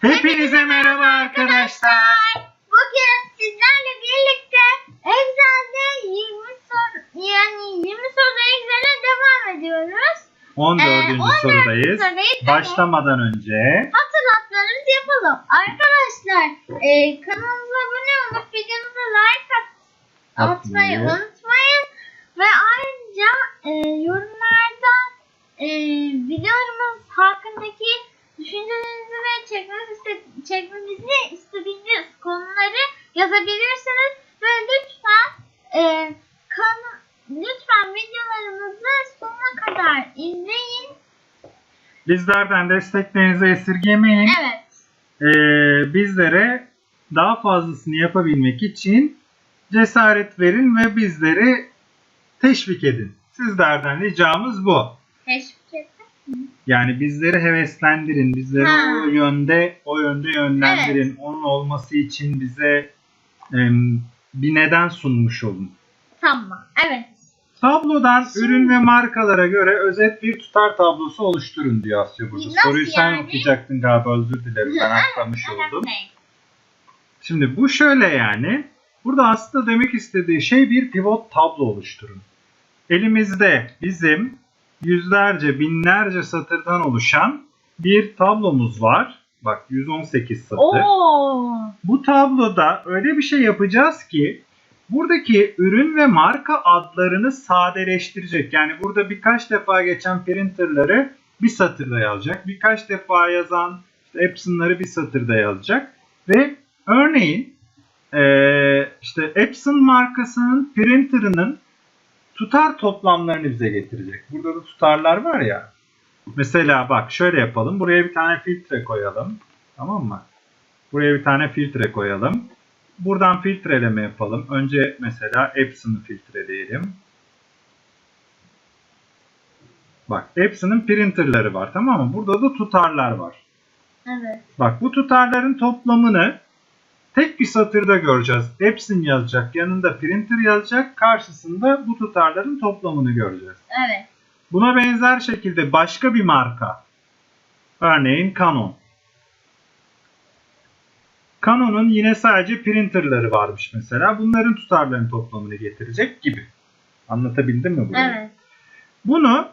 Hepinize merhaba arkadaşlar. Bugün sizlerle birlikte Excel'de 20 soru yani 20 soruda Excel'e devam ediyoruz. 14. Ee, 14. sorudayız. sorudayız. Başlamadan önce Hatırlatmalarımızı yapalım. Arkadaşlar e, kanalımıza abone olup videomuza like at, atmayı unutmayın. Ve ayrıca e, yorumlarda e, videomuz hakkındaki düşüncelerinizi ve çekmemizi, iste- çekmemizi istediğiniz konuları yazabilirsiniz. Ve lütfen e, kan- lütfen videolarımızı sonuna kadar izleyin. bizlerden desteklerinizi esirgemeyin. Evet. Ee, bizlere daha fazlasını yapabilmek için cesaret verin ve bizleri teşvik edin. Sizlerden ricamız bu. Teşvik. Yani bizleri heveslendirin, bizleri Ha. o yönde o yönde yönlendirin. Onun olması için bize em, bir neden sunmuş olun. Tamam. Evet. Tablodan Şimdi- ürün ve markalara göre özet bir tutar tablosu oluşturun diyor Asya burada. Nasıl Soruyu sen yani? okuyacaktın galiba özür dilerim ben Önemli oldum. Şimdi bu şöyle yani. Burada aslında demek istediği şey bir pivot tablo oluşturun. Elimizde bizim yüzlerce binlerce satırdan oluşan bir tablomuz var. Bak 118 satır. Oo. Bu tabloda öyle bir şey yapacağız ki buradaki ürün ve marka adlarını sadeleştirecek. Yani burada birkaç defa geçen printerları bir satırda yazacak. Birkaç defa yazan işte Epson'ları bir satırda yazacak. Ve örneğin eee, işte Epson markasının printerının tutar toplamlarını bize getirecek. Burada da tutarlar var ya. Mesela bak şöyle yapalım. Buraya bir tane filtre koyalım. Tamam mı? Buraya bir tane filtre koyalım. Buradan filtreleme yapalım. Önce mesela Epson'ı filtreleyelim. Bak Epson'ın printerları var tamam mı? Burada da tutarlar var. Evet. Bak bu tutarların toplamını tek bir satırda göreceğiz. Epson yazacak, yanında printer yazacak, karşısında bu tutarların toplamını göreceğiz. Evet. Buna benzer şekilde başka bir marka. Örneğin Canon. Canon'un yine sadece printerları varmış mesela. Bunların tutarlarının toplamını getirecek gibi. Anlatabildim mi burayı? Evet. Bunu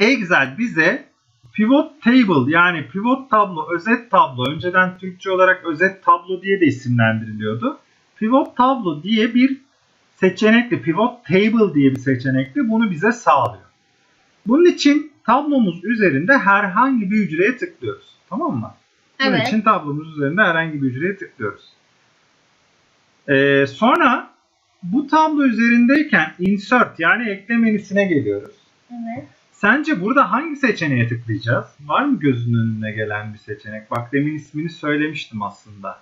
Excel bize pivot table yani pivot tablo, özet tablo, önceden Türkçe olarak özet tablo diye de isimlendiriliyordu. Pivot tablo diye bir seçenekli, pivot table diye bir seçenekli bunu bize sağlıyor. Bunun için tablomuz üzerinde herhangi bir hücreye tıklıyoruz. Tamam mı? Bunun Evet. için tablomuz üzerinde herhangi bir hücreye tıklıyoruz. Ee, sonra bu tablo üzerindeyken insert yani ekle menüsüne geliyoruz. Evet. Sence burada hangi seçeneğe tıklayacağız? Var mı gözünün önüne gelen bir seçenek? Bak demin ismini söylemiştim aslında.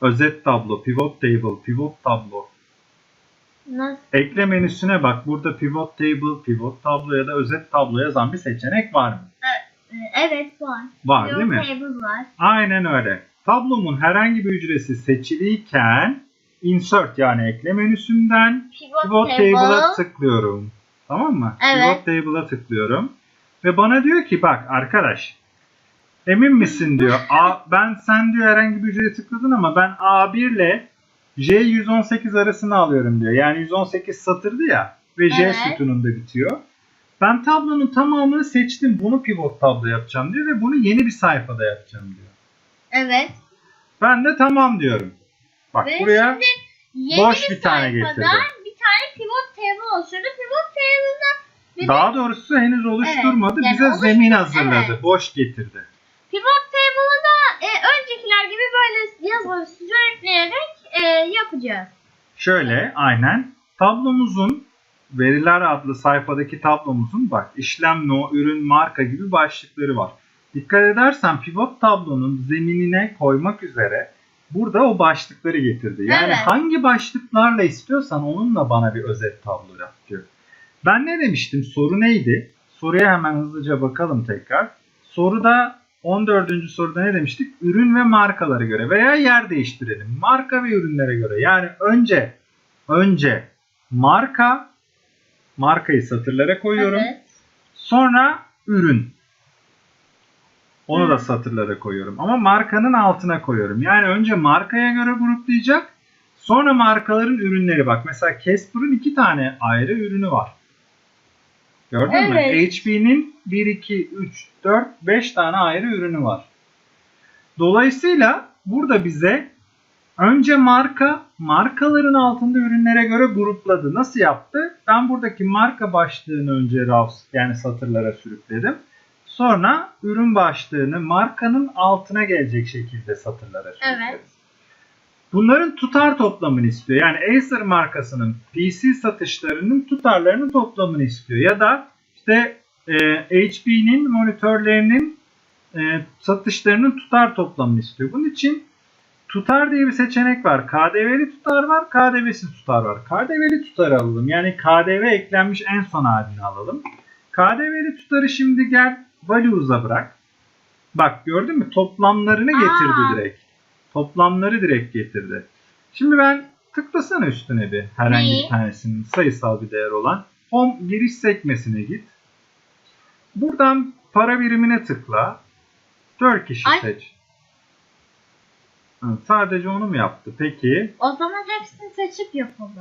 Özet tablo, pivot table, pivot tablo. Nasıl? Ekle menüsüne bak. Burada pivot table, pivot tablo ya da özet tablo yazan bir seçenek var mı? Evet var. Var Your değil mi? table var. Aynen öyle. Tablomun herhangi bir hücresi seçiliyken insert yani ekle menüsünden Pivot, pivot table. table'a tıklıyorum. Tamam mı? Evet. Pivot table'a tıklıyorum. Ve bana diyor ki bak arkadaş emin misin diyor. A, ben sen diyor herhangi bir hücreye tıkladın ama ben A1 ile J118 arasını alıyorum diyor. Yani 118 satırdı ya ve J Evet. sütununda bitiyor. Ben tablonun tamamını seçtim. Bunu pivot tablo yapacağım diyor ve bunu yeni bir sayfada yapacağım diyor. Evet. Ben de tamam diyorum. Bak Ve buraya boş bir tane sayfada getirdi. Bir tane pivot table oluşturdu. Daha doğrusu henüz oluşturmadı. Evet, yani bize zemin hazırladı. evet. Boş getirdi. pivot table'ı da e, öncekiler gibi böyle yazıları sürükleyerek e, yapacağız. Şöyle aynen tablomuzun veriler adlı sayfadaki tablomuzun bak işlem no, ürün, marka gibi başlıkları var. Dikkat edersen pivot tablonun zeminine koymak üzere burada o başlıkları getirdi. Yani Evet. hangi başlıklarla istiyorsan onunla bana bir özet tablo yap diyor. Ben ne demiştim? Soru neydi? Soruya hemen hızlıca bakalım tekrar. Soruda 14. soruda ne demiştik? Ürün ve markalara göre veya yer değiştirelim. Marka ve ürünlere göre. Yani önce önce marka markayı satırlara koyuyorum. Evet. Sonra ürün. Onu da Hı. satırlara koyuyorum. Ama markanın altına koyuyorum. Yani önce markaya göre gruplayacak. Sonra markaların ürünleri bak. Mesela Casper'ın iki tane ayrı ürünü var. Gördün mü? Evet. HP'nin 1, 2, 3, 4, 5 tane ayrı ürünü var. Dolayısıyla burada bize önce marka, markaların altında ürünlere göre grupladı. Nasıl yaptı? Ben buradaki marka başlığını önce rows yani satırlara sürükledim. Sonra ürün başlığını markanın altına gelecek şekilde satırlara sürükledim. Evet. Bunların tutar toplamını istiyor. Yani Acer markasının PC satışlarının tutarlarının toplamını istiyor. Ya da işte e, HP'nin monitörlerinin e, satışlarının tutar toplamını istiyor. Bunun için tutar diye bir seçenek var. KDV'li tutar var, KDV'siz tutar var. KDV'li tutarı alalım. Yani KDV eklenmiş en son halini alalım. KDV'li tutarı şimdi gel values'a bırak. Bak gördün mü? Toplamlarını getirdi Aa. direkt. Toplamları direkt getirdi. Şimdi ben tıklasana üstüne bir herhangi Neyi? bir tanesinin sayısal bir değer olan. Home giriş sekmesine git. Buradan para birimine tıkla. Turkish'i Ay. seç. Ha, sadece onu mu yaptı? Peki. O zaman hepsini seçip yapalım.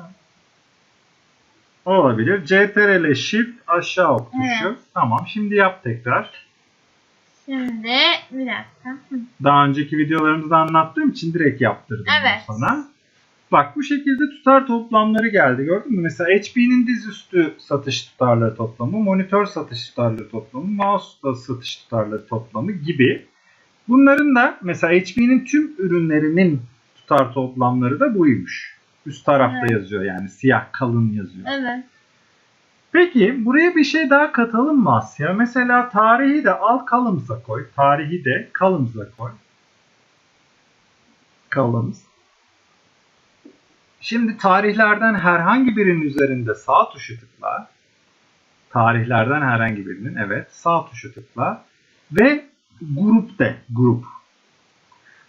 Olabilir. CTRL Shift aşağı ok tuşu. Evet. Tamam. Şimdi yap tekrar. Şimdi bir dakika. Hı. Daha önceki videolarımızda anlattığım için direkt yaptırdım Evet. sana. Bak bu şekilde tutar toplamları geldi. Gördün mü? Mesela HP'nin dizüstü satış tutarları toplamı, monitör satış tutarları toplamı, mouse satış tutarları toplamı gibi. Bunların da mesela HP'nin tüm ürünlerinin tutar toplamları da buymuş. Üst tarafta Evet. yazıyor yani siyah kalın yazıyor. Evet. Peki buraya bir şey daha katalım mı Asya? Mesela tarihi de al columns'a koy. Tarihi de columns'a koy. Columns. Şimdi tarihlerden herhangi birinin üzerinde sağ tuşu tıkla. Tarihlerden herhangi birinin evet sağ tuşu tıkla. Ve grup de grup.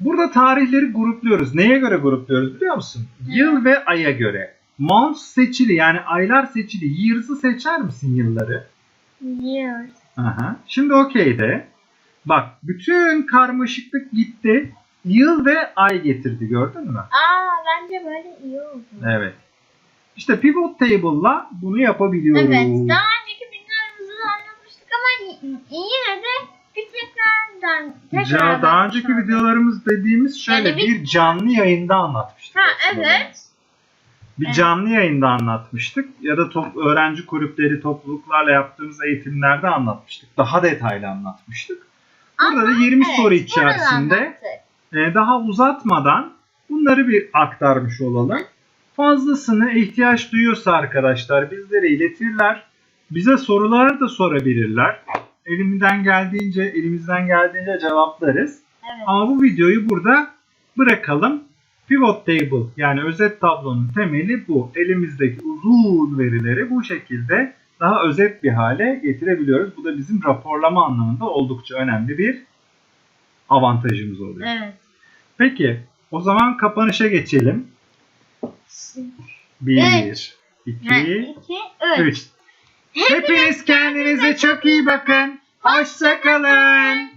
Burada tarihleri grupluyoruz. Neye göre grupluyoruz biliyor musun? Yıl ve aya göre. Months seçili yani aylar seçili. Years'ı seçer misin yılları? Years. Aha. Şimdi okey de. Bak bütün karmaşıklık gitti. Yıl ve ay getirdi gördün mü? Aa bence böyle iyi oldu. Evet. İşte pivot table'la bunu yapabiliyoruz. Evet. Daha önceki da anlatmıştık ama yine de bir tekrardan Ca- daha önceki videolarımız dediğimiz şöyle Yani bir- bir canlı yayında anlatmıştık. Ha evet. Bir Evet. canlı yayında anlatmıştık ya da top, öğrenci kulüpleri topluluklarla yaptığımız eğitimlerde anlatmıştık. Daha detaylı anlatmıştık. Burada da 20 Evet, soru içerisinde e, daha uzatmadan bunları bir aktarmış olalım. Fazlasını ihtiyaç duyuyorsa arkadaşlar bizlere iletirler. Bize sorular da sorabilirler. Elimizden geldiğince elimizden geldiğince cevaplarız. Evet. Ama bu videoyu burada bırakalım. Pivot table yani özet tablonun temeli bu. Elimizdeki uzun verileri bu şekilde daha özet bir hale getirebiliyoruz. Bu da bizim raporlama anlamında oldukça önemli bir avantajımız oluyor. Evet. Peki o zaman kapanışa geçelim. 1, Evet. 2, Ha, iki, üç. 3. Hepiniz kendinize çok iyi bakın. Hoşçakalın.